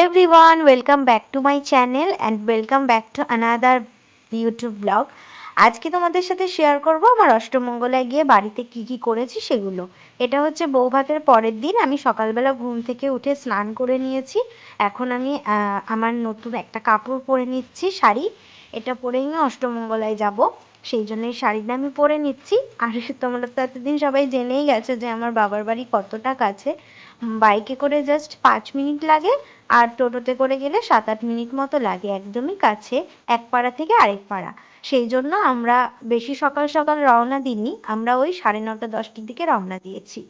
everyone, welcome back to my channel and welcome back to another youtube blog আজকে তোমাদের সাথে share করব আমার অষ্টমঙ্গলায় গিয়ে বাড়িতে কি কি করেছি সেগুলো। এটা হচ্ছে বৌভাতের পরের দিন, আমি সকালবেলা ঘুম থেকে উঠে স্নান করে নিয়েছি। এখন আমি আমার নতুন একটা কাপড় পরে নিচ্ছি, শাড়ি। এটা পরে আমি অষ্টমঙ্গলায় যাব, সেই জন্য শাড়িটা আমি পরে নিচ্ছি। আর তোমরা তো এতদিন সবাই জেনেই গেছো যে আমার বাবার বাড়ি কতটা কাছে। বাইকে করে জাস্ট পাঁচ মিনিট লাগে আর টোটোতে করে গেলে সাত আট মিনিট মতো লাগে একদমই কাছে, এক পাড়া থেকে আরেক পাড়া। সেই জন্য আমরা বেশি সকাল সকাল রওনা দিইনি, আমরা ওই সাড়ে নটা দশটার দিকে রওনা দিয়েছি।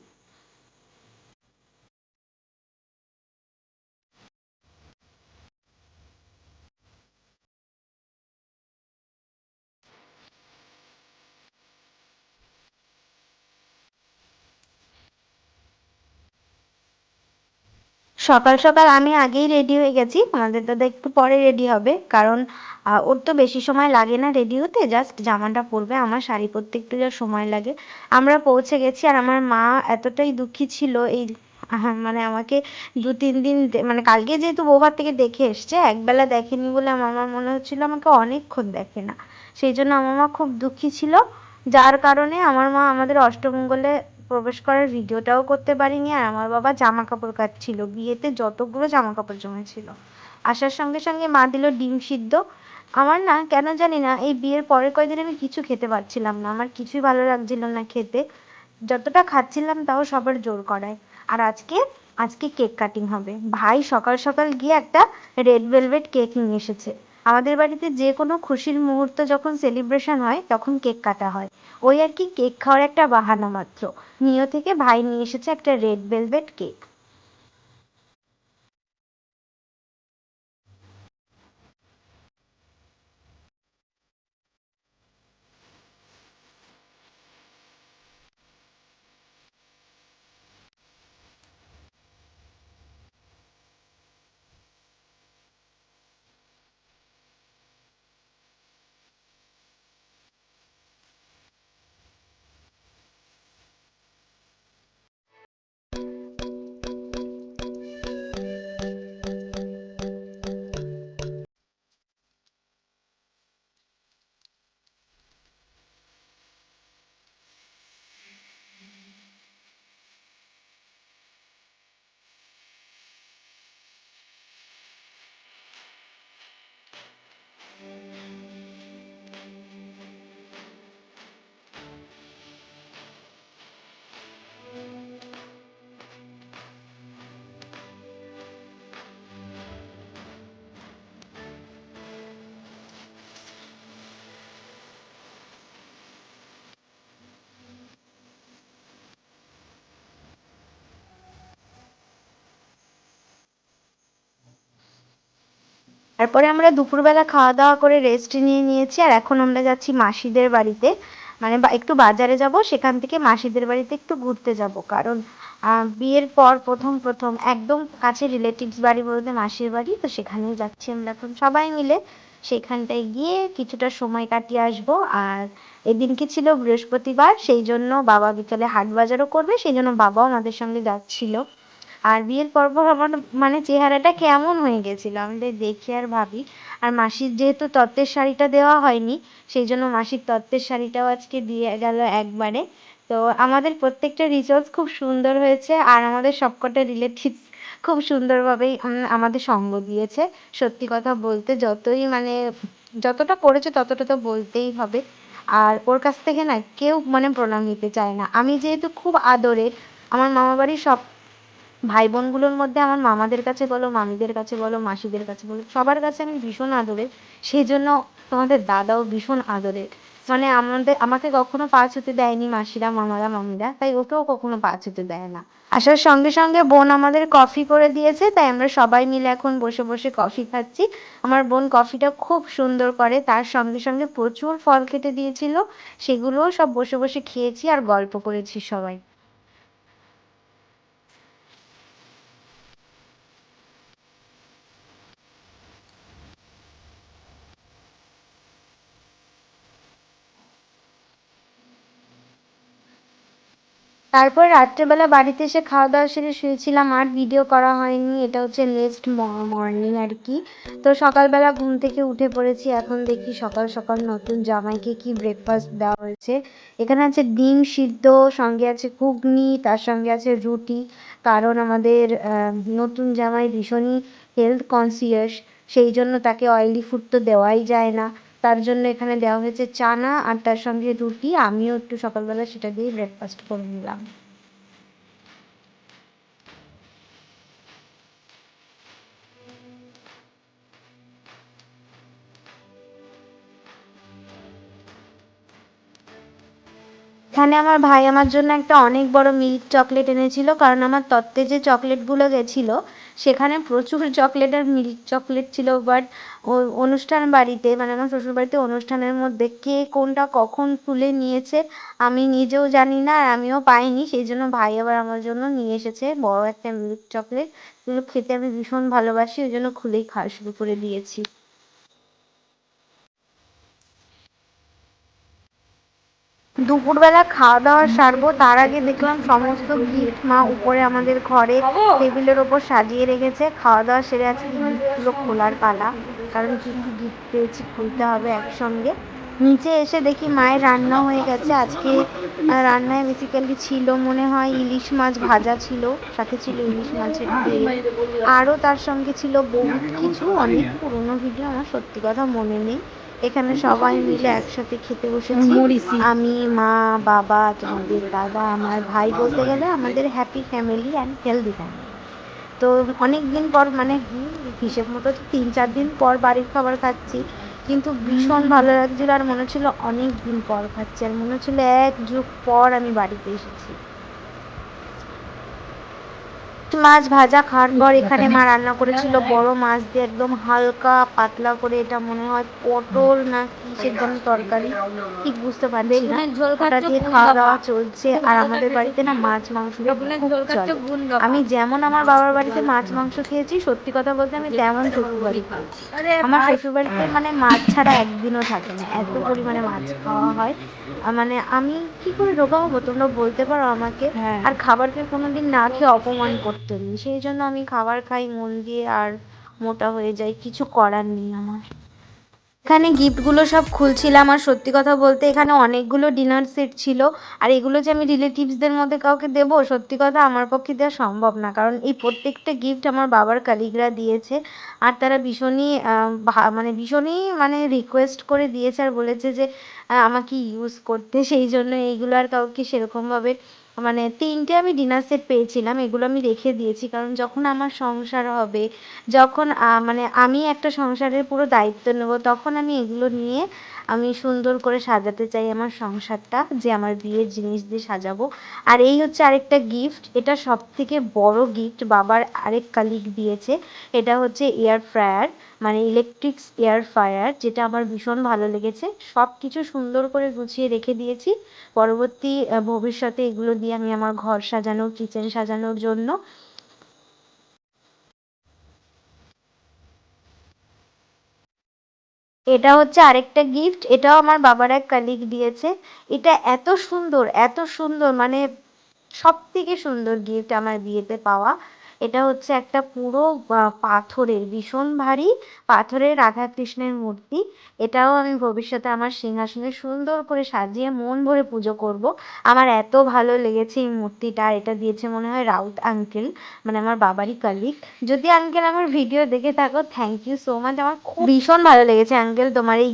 সকাল সকাল আমি আগেই রেডি হয়ে গেছি। আমাদের দাদা একটু পরে রেডি হবে। কারণ ওর তো বেশি সময় লাগে না রেডি হতে। জাস্ট জামাটা পরবে, আমার শাড়ি পরতে একটু যা সময় লাগে। আমরা পৌঁছে গেছি আর আমার মা এতটাই দুঃখী ছিল এই মানে আমাকে দু, তিন দিন মানে কালকে যেহেতু বৌভাত থেকে দেখে এসছে, একবেলা দেখেনি বলে আমার মনে হচ্ছিল আমাকে অনেকক্ষণ দেখে না। সেই জন্য আমার মা খুব দুঃখী ছিল। যার কারণে আমার মা আমাদের অষ্টমঙ্গলে প্রবেশ করার ভিডিওটাও করতে পারিনি আর আমার বাবা জামা কাপড় কাচ্ছিল বিয়েতে যতগুলো জামা কাপড় জমেছিল। আসার সঙ্গে সঙ্গে মা দিল ডিম সিদ্ধ। আমার না, কেন জানি না, এই বিয়ের পরের কয়েকদিন আমি কিছু খেতে পারছিলাম না। আমার কিছুই ভালো লাগছিল না খেতে। যতটা খাচ্ছিলাম তাও সবার জোর করায়। আর আজকে আজকে কেক কাটিং হবে। ভাই সকাল সকাল গিয়ে একটা রেড ভেলভেট কেক নিয়ে এসেছে। আমাদের বাড়িতে যে কোনো খুশির মুহূর্ত যখন সেলিব্রেশন হয়, তখন কেক কাটা হয়। ওই আর কি কেক খাওয়ার একটা বাহানা মাত্র। নিও থেকে ভাই নিয়ে এসেছে একটা রেড ভেলভেট কেক তারপরে আমরা দুপুরবেলা খাওয়া দাওয়া করে রেস্ট নিয়ে নিয়েছি। আর এখন আমরা যাচ্ছি মাসিদের বাড়িতে। মানে একটু বাজারে যাব, সেখান থেকে মাসিদের বাড়িতে একটু ঘুরতে যাব। কারণ বিয়ের পর প্রথম প্রথম একদম কাছে রিলেটিভস বাড়ি বলতে মাসির বাড়ি, তো সেখানেই যাচ্ছি আমরা এখন সবাই মিলে। সেখানটায় গিয়ে কিছুটা সময় কাটিয়ে আসব। আর এদিনকে ছিল বৃহস্পতিবার, সেই জন্য বাবা বিকালে হাট বাজারও করবে, সেই জন্য বাবাও আমাদের সঙ্গে যাচ্ছিল। আর বিয়ের পর পর আমার মানে চেহারাটা কেমন হয়ে গেছিল আমি তাই দেখি আর ভাবি। আর মাসির যেহেতু তত্ত্বের শাড়িটা দেওয়া হয়নি, সেই জন্য মাসির তত্ত্বের শাড়িটাও আজকে দিয়ে গেল একবারে। তো আমাদের প্রত্যেকটা রিচুয়ালস খুব সুন্দর হয়েছে আর আমাদের সবকটা রিলেটিভস খুব সুন্দরভাবেই আমাদের সঙ্গ দিয়েছে। সত্যি কথা বলতে যতই মানে যতটা করেছে ততটা তো বলতেই হবে। আর ওর কাছ থেকে না কেউ মানে প্রণাম নিতে চায় না। আমি যেহেতু খুব আদরের, আমার মামা বাড়ির সব ভাই বোনগুলোর মধ্যে আমার মামাদের কাছে বলো, মামিদের কাছে বলো, মাসিদের কাছে বলো, সবার কাছে আমি ভীষণ আদরের। সেই জন্য তোমাদের দাদাও ভীষণ আদরের। মানে আমাদের, আমাকে কখনো পা ছুতে দেয়নি মাসিরা, মামারা, মামিরা, তাই ওকেও কখনো পা ছুতে দেয় না। আসার সঙ্গে সঙ্গে বোন আমাদের কফি করে দিয়েছে, তাই আমরা সবাই মিলে এখন বসে বসে কফি খাচ্ছি। আমার বোন কফিটা খুব সুন্দর করে, তার সঙ্গে সঙ্গে প্রচুর ফল কেটে দিয়েছিল, সেগুলোও সব বসে বসে খেয়েছি আর গল্প করেছি সবাই। তারপর রাত্রেবেলা বাড়িতে এসে খাওয়া দাওয়া সেরে শুয়েছিলাম, আর ভিডিও করা হয়নি। এটা হচ্ছে নেক্সট মর্নিং আর কি। তো সকালবেলা ঘুম থেকে উঠে পড়েছি, এখন দেখি সকাল সকাল নতুন জামাইকে কি ব্রেকফাস্ট দেওয়া হয়েছে। এখানে আছে ডিম সিদ্ধ, সঙ্গে আছে ঘুগনি, তার সঙ্গে আছে রুটি, কারণ আমাদের নতুন জামাই ভীষণই হেলথ কনসিয়াস সেই জন্য তাকে অয়েলি ফুড তো দেওয়াই যায় না। তার জন্য এখানে দেওয়া হয়েছে চানা আর তার সঙ্গে রুটি। আমিও একটু সকালবেলা সেটা দিয়ে ব্রেকফাস্ট করে নিলাম। এখানে আমার ভাই আমার জন্য একটা অনেক বড় মিল্ক চকলেট এনেছিল, কারণ আমার তত্ত্বে যে চকলেটগুলো গেছিল সেখানে প্রচুর চকলেট আর মিল্ক চকলেট ছিল বাট অনুষ্ঠান বাড়িতে মানে আমার শ্বশুরবাড়িতে অনুষ্ঠানের মধ্যে কে কোনটা কখন তুলে নিয়েছে, আমি নিজেও জানি না, আর আমিও পাইনি, সেই জন্য ভাই আবার আমার জন্য নিয়ে এসেছে বড় একটা মিল্ক চকলেট। খেতে আমি ভীষণ ভালোবাসি, ওই জন্য খুলেই খাওয়া শুরু করে দিয়েছি। দুপুরবেলা খাওয়া দাওয়া সারবো, তার আগে দেখলাম সমস্ত গিফট মা উপরে আমাদের ঘরে টেবিলের ওপর সাজিয়ে রেখেছে। খাওয়া দাওয়া সেরে আজকে গিফটগুলো খোলার পালা, কারণ কি কি গিফট পেয়েছি খুলতে হবে একসঙ্গে। নিচে এসে দেখি মায়ের রান্না হয়ে গেছে। আজকে রান্নায় বেসিক্যালি ছিল মনে হয় ইলিশ মাছ ভাজা ছিল, সাথে ছিল ইলিশ মাছের আরও তার সঙ্গে ছিল বহুত কিছু, অনেক পুরনো ভিডিও আমার সত্যি কথা মনে নেই। এখানে সবাই মিলে একসাথে খেতে বসেছি। আমি মা বাবা তোমাদের দাদা আমার ভাই বলতে গেলে আমাদের happy family and healthy family তো অনেক দিন পর মানে হিসেব মতো তিন চার দিন পর বাড়ির খাবার খাচ্ছি কিন্তু ভীষণ ভালো লাগছিল আর মনে হচ্ছিল অনেক দিন পর খাচ্ছি। আর মনে হচ্ছিল এক যুগ পর আমি বাড়িতে এসেছি। মাছ ভাজা খাওয়ার পর এখানে মা রান্না করেছিল বড় মাছ দিয়ে একদম হালকা পাতলা করে এটা মনে হয় পটল না কিসের যেন তরকারি ঠিক বুঝতে পারছি না। ওটা দিয়ে খাওয়া দাওয়া চলছে আর আমাদের বাড়িতে না মাছ মাংস আমি যেমন আমার বাবার বাড়িতে মাছ মাংস খেয়েছি সত্যি কথা বলতে আমি তেমন শ্বশুর বাড়ি আমার শ্বশুর বাড়িতে মানে মাছ ছাড়া একদিনও থাকে না এত পরিমাণে মাছ খাওয়া হয়। মানে আমি কি করে রোগা হব তোমরা বলতে পারো আমাকে। হ্যাঁ। আর খাবারকে কোনোদিন না খেয়ে অপমান করতে নেই সেই জন্য আমি খাবার খাই, মন দিয়ে আর মোটা হয়ে যাই, কিছু করার নেই আমার। এখানে গিফটগুলো সব খুলছিলাম আর সত্যি কথা বলতে এখানে অনেকগুলো ডিনার সেট ছিল আর এগুলো যে আমি রিলেটিভসদের মধ্যে কাউকে দেবো সত্যি কথা আমার পক্ষে দেওয়া সম্ভব না। কারণ এই প্রত্যেকটা গিফট আমার বাবার কালিগরা দিয়েছে আর তারা ভীষণই মানে ভীষণই মানে রিকোয়েস্ট করে দিয়েছে আর বলেছে যে আমাকে ইউজ করতে। সেই জন্য এইগুলো আর কাউকে সেরকমভাবে মানে তিনটে আমি ডিনার সেট পেয়েছিলাম, এগুলো আমি রেখে দিয়েছি। কারণ যখন আমার সংসার হবে, যখন মানে আমি একটা সংসারের পুরো দায়িত্ব নেব, তখন আমি এগুলো নিয়ে আমি সুন্দর করে সাজাতে চাই আমার সংসারটা, যে আমার বিয়ের জিনিস দিয়ে সাজাবো। আর এই হচ্ছে আরেকটা গিফট এটা সব থেকে বড় গিফট বাবার আরেক কালিগ দিয়েছে। এটা হচ্ছে এয়ার ফ্রায়ার মানে ইলেকট্রিক এয়ার ফ্রায়ার যেটা আমার ভীষণ ভালো লেগেছে। সব কিছু সুন্দর করে গুছিয়ে রেখে দিয়েছি। পরবর্তী ভবিষ্যতে এগুলো দিয়ে আমি আমার ঘর সাজানো কিচেন সাজানোর জন্য এটা হচ্ছে আরেকটা গিফট এটাও আমার বাবার এক কালিগ দিয়েছে। এটা এত সুন্দর এত সুন্দর মানে সব থেকে সুন্দর গিফট আমার বিয়েতে পাওয়া। এটা হচ্ছে একটা পুরো পাথরের, ভীষণ ভারী পাথরের রাধাকৃষ্ণের মূর্তি। এটাও আমি ভবিষ্যতে আমার সিংহাসনে সুন্দর করে সাজিয়ে মন ভরে পুজো করব। আমার এত ভালো লেগেছে এই মূর্তিটা, আর এটা দিয়েছে মনে হয় রাউত আঙ্কেল মানে আমার বাবারই কালিক যদি আঙ্কেল আমার ভিডিও দেখে থাকো থ্যাংক ইউ সো মাচ আমার খুব ভীষণ ভালো লেগেছে আঙ্কেল, তোমার এই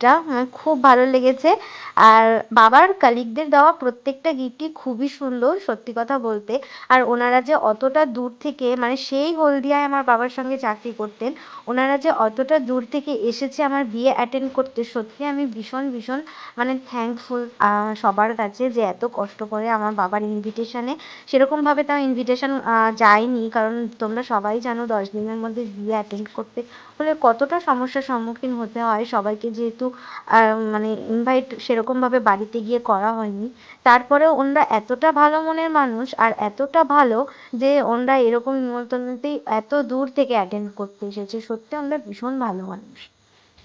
গিফটটা আমার খুব ভালো লেগেছে। আর বাবার কালিকদের দেওয়া প্রত্যেকটা গিফটই খুবই সুন্দর, সত্যি কথা বলতে। আর ওনারা যে অতটা দূর থেকে মানে সেই হলদিয়ায় আমার বাবার সঙ্গে চাকরি করতেন, ওনারা যে অতটা দূর থেকে এসেছে আমার বিয়ে অ্যাটেন্ড করতে, সত্যি আমি ভীষণ ভীষণ মানে থ্যাঙ্কফুল সবার কাছে যে এত কষ্ট করে আমার বাবার ইনভিটেশনে সেরকমভাবে তাও ইনভিটেশন যায়নি, কারণ তোমরা সবাই জানো দশ দিনের মধ্যে বিয়ে অ্যাটেন্ড করতে হলে কতটা সমস্যার সম্মুখীন হতে হয়। সবাইকে যেহেতু মানে ইনভাইট সেরকমভাবে বাড়িতে গিয়ে করা হয়নি। তারপরেও ওনারা এতটা ভালো মনের মানুষ আর এতটা ভালো যে ওনারা এরকম নিমন্ত্রণতেই এত দূর থেকে অ্যাটেন্ড করতে এসেছে। সত্যি ওনারা ভীষণ ভালো মানুষ।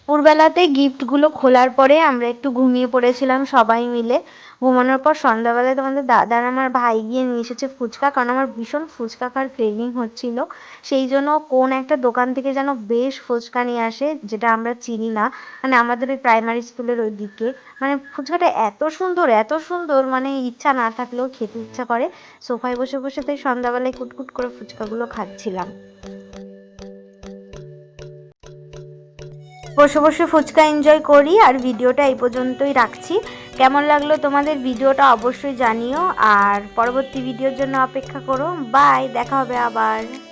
দুপুরবেলাতে গিফটগুলো খোলার পরে আমরা একটু ঘুমিয়ে পড়েছিলাম সবাই মিলে। ঘুমানোর পর সন্ধ্যাবেলায় তোমাদের দাদা আর আমার ভাই গিয়ে নিয়ে এসেছে ফুচকা, কারণ আমার ভীষণ ফুচকা খাওয়ার ক্রেভিং হচ্ছিল। সেই জন্য কোন একটা দোকান থেকে যেন বেশ ফুচকা নিয়ে আসে, যেটা আমরা চিনি না। মানে আমাদের ওই প্রাইমারি স্কুলের ওই দিকে মানে ফুচকাটা এত সুন্দর এত সুন্দর মানে ইচ্ছা না থাকলেও খেতে ইচ্ছা করে। সোফায় বসে বসে তাই সন্ধ্যাবেলায় কুটকুট করে ফুচকাগুলো খাচ্ছিলাম। বসে বসে ফুচকা এনজয় করি আর ভিডিওটা এই পর্যন্তই রাখছি। কেমন লাগল তোমাদের ভিডিওটা অবশ্যই জানিও। আর পরবর্তী ভিডিওর জন্য অপেক্ষা করো। বাই দেখা হবে আবার।